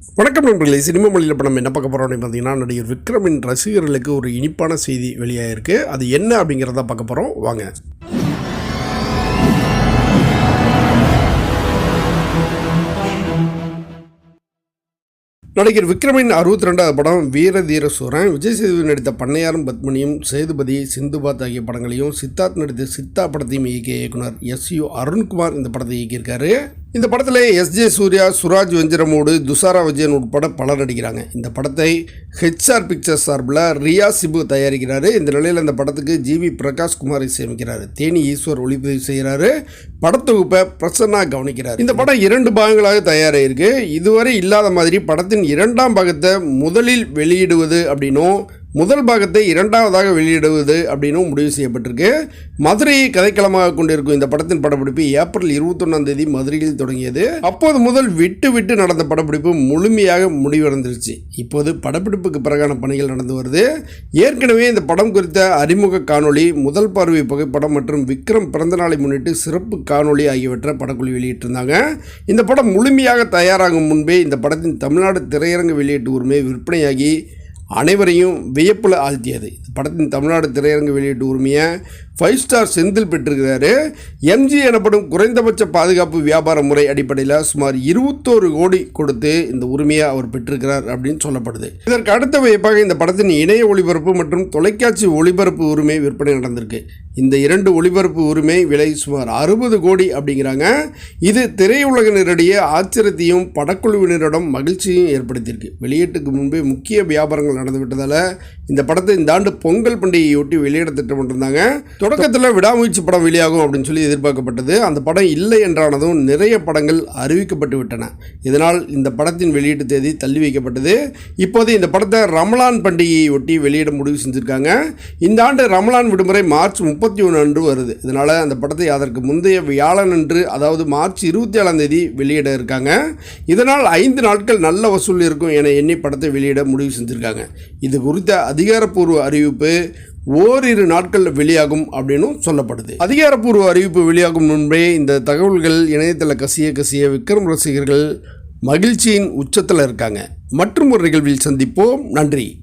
வணக்கம் நண்பர்களே. சினிமா மொழியில் படம் என்ன பார்க்க போகிறோம் அப்படின்னு பார்த்தீங்கன்னா நடிகர் விக்ரமின் ரசிகர்களுக்கு ஒரு இனிப்பான செய்தி வெளியாகிருக்கு அது என்ன அப்படிங்கிறத பார்க்க போகிறோம் வாங்க. நடிகர் விக்ரமின் அறுபத்தி ரெண்டாவது படம் வீர தீர சூரன் விஜய் சேதுபதி நடித்த பண்ணையாரும் பத்மினியும் சேதுபதி சிந்துபாத் ஆகிய படங்களையும் சித்தார்த் நடித்த சித்தா படத்தையும் இயக்கிய இயக்குனர் எஸ் யு அருண்குமார் இந்த படத்தை இயக்கியிருக்காரு. இந்த படத்தில் எஸ் ஜே சூர்யா சுராஜ் வஞ்சிரமோடு துஷாரா விஜயன் உட்பட பலர் நடிக்கிறாங்க. இந்த படத்தை ஹெச்ஆர் பிக்சர்ஸ் சார்பில் ரியா சிபு தயாரிக்கிறாரு. இந்த நிலையில் இந்த படத்துக்கு ஜிவி பிரகாஷ் குமார் இசையமைக்கிறாரு தேனி ஈஸ்வர் ஒளிப்பதிவு செய்கிறாரு. படத்தொகுப்பை பிரசன்னா கவனிக்கிறார். இந்த படம் இரண்டு பாகங்களாக தயாராகிருக்கு இதுவரை இல்லாத மாதிரி படத்தின் இரண்டாம் பாகத்தை முதலில் வெளியிடுவது அப்படின்னும் முதல் பாகத்தை இரண்டாவதாக வெளியிடுவது அப்படின்னும் முடிவு செய்யப்பட்டிருக்கு. மதுரையை கதைக்களமாக கொண்டிருக்கும் இந்த படத்தின் படப்பிடிப்பு ஏப்ரல் இருபத்தொன்னாம் தேதி மதுரையில் தொடங்கியது. அப்போது முதல் விட்டு விட்டு நடந்த படப்பிடிப்பு முழுமையாக முடிவடைந்துருச்சு. இப்போது படப்பிடிப்புக்கு பிறகான பணிகள் நடந்து வருது. ஏற்கனவே இந்த படம் குறித்த அறிமுக காணொளி முதல் பார்வை புகைப்படம் மற்றும் விக்ரம் பிறந்தநாளை முன்னிட்டு சிறப்பு காணொளி ஆகியவற்றை படக்குழு வெளியிட்டிருந்தாங்க. இந்த படம் முழுமையாக தயாராகும் முன்பே இந்த படத்தின் தமிழ்நாடு திரையரங்கு வெளியீட்டு உரிமை விற்பனையாகி அனைவரையும் வியப்பில் ஆழ்த்தியது. படத்தின் தமிழ்நாடு திரையரங்கு வெளியீட்டு உரிமையை ஃபைவ் ஸ்டார் செந்தில் பெற்றிருக்கிறாரு. எம்ஜி எனப்படும் குறைந்தபட்ச பாதுகாப்பு வியாபார முறை அடிப்படையில் சுமார் இருபத்தோரு கோடி கொடுத்து இந்த உரிமையை அவர் பெற்றிருக்கிறார் அப்படின்னு சொல்லப்படுது. இதற்கு அடுத்த வியப்பாக இந்த படத்தின் இணைய ஒளிபரப்பு மற்றும் தொலைக்காட்சி ஒளிபரப்பு உரிமை விற்பனை நடந்திருக்கு. இந்த இரண்டு ஒளிபரப்பு உரிமை விலை சுமார் அறுபது கோடி அப்படிங்கிறாங்க. இது திரையுலகினரிடையே ஆச்சரியத்தையும் படக்குழுவினரிடம் மகிழ்ச்சியும் ஏற்படுத்தியிருக்கு. வெளியீட்டுக்கு முன்பே முக்கிய வியாபாரங்கள் நடந்துவிட்டதால் இந்த படத்தை இந்த ஆண்டு பொங்கல் பண்டிகையொட்டி வெளியிட திட்டமிட்டிருந்தாங்க தொடக்கத்தில் விடாமுயற்சி படம் வெளியாகும் அப்படின்னு சொல்லி எதிர்பார்க்கப்பட்டது. அந்த படம் இல்லை என்றானதும் நிறைய படங்கள் அறிவிக்கப்பட்டு விட்டன. இதனால் இந்த படத்தின் வெளியீட்டு தேதி தள்ளி வைக்கப்பட்டது. இப்போது இந்த படத்தை ரமலான் பண்டிகையை ஒட்டி வெளியிட முடிவு செஞ்சுருக்காங்க. இந்த ஆண்டு ரமலான் விடுமுறை மார்ச் முப்பத்தி ஒன்று அன்று வருது. இதனால் அந்த படத்தை அதற்கு முந்தைய வியாழன் அன்று அதாவது மார்ச் இருபத்தி ஏழாம் தேதி வெளியிட இருக்காங்க. இதனால் ஐந்து நாட்கள் நல்ல வசூல் இருக்கும் என எண்ணி படத்தை வெளியிட முடிவு செஞ்சுருக்காங்க. இது குறித்த அதிகாரப்பூர்வ அறிவிப்பு ஓரிரு நாட்களில் வெளியாகும் அப்படின்னும் சொல்லப்படுது. அதிகாரப்பூர்வ அறிவிப்பு வெளியாகும் முன்பே இந்த தகவல்கள் இணையதள கசிய கசிய விக்ரம் ரசிகர்கள் மகிழ்ச்சியின் உச்சத்தில் இருக்காங்க. மற்றும் ஒரு நிகழ்வில் சந்திப்போம். நன்றி.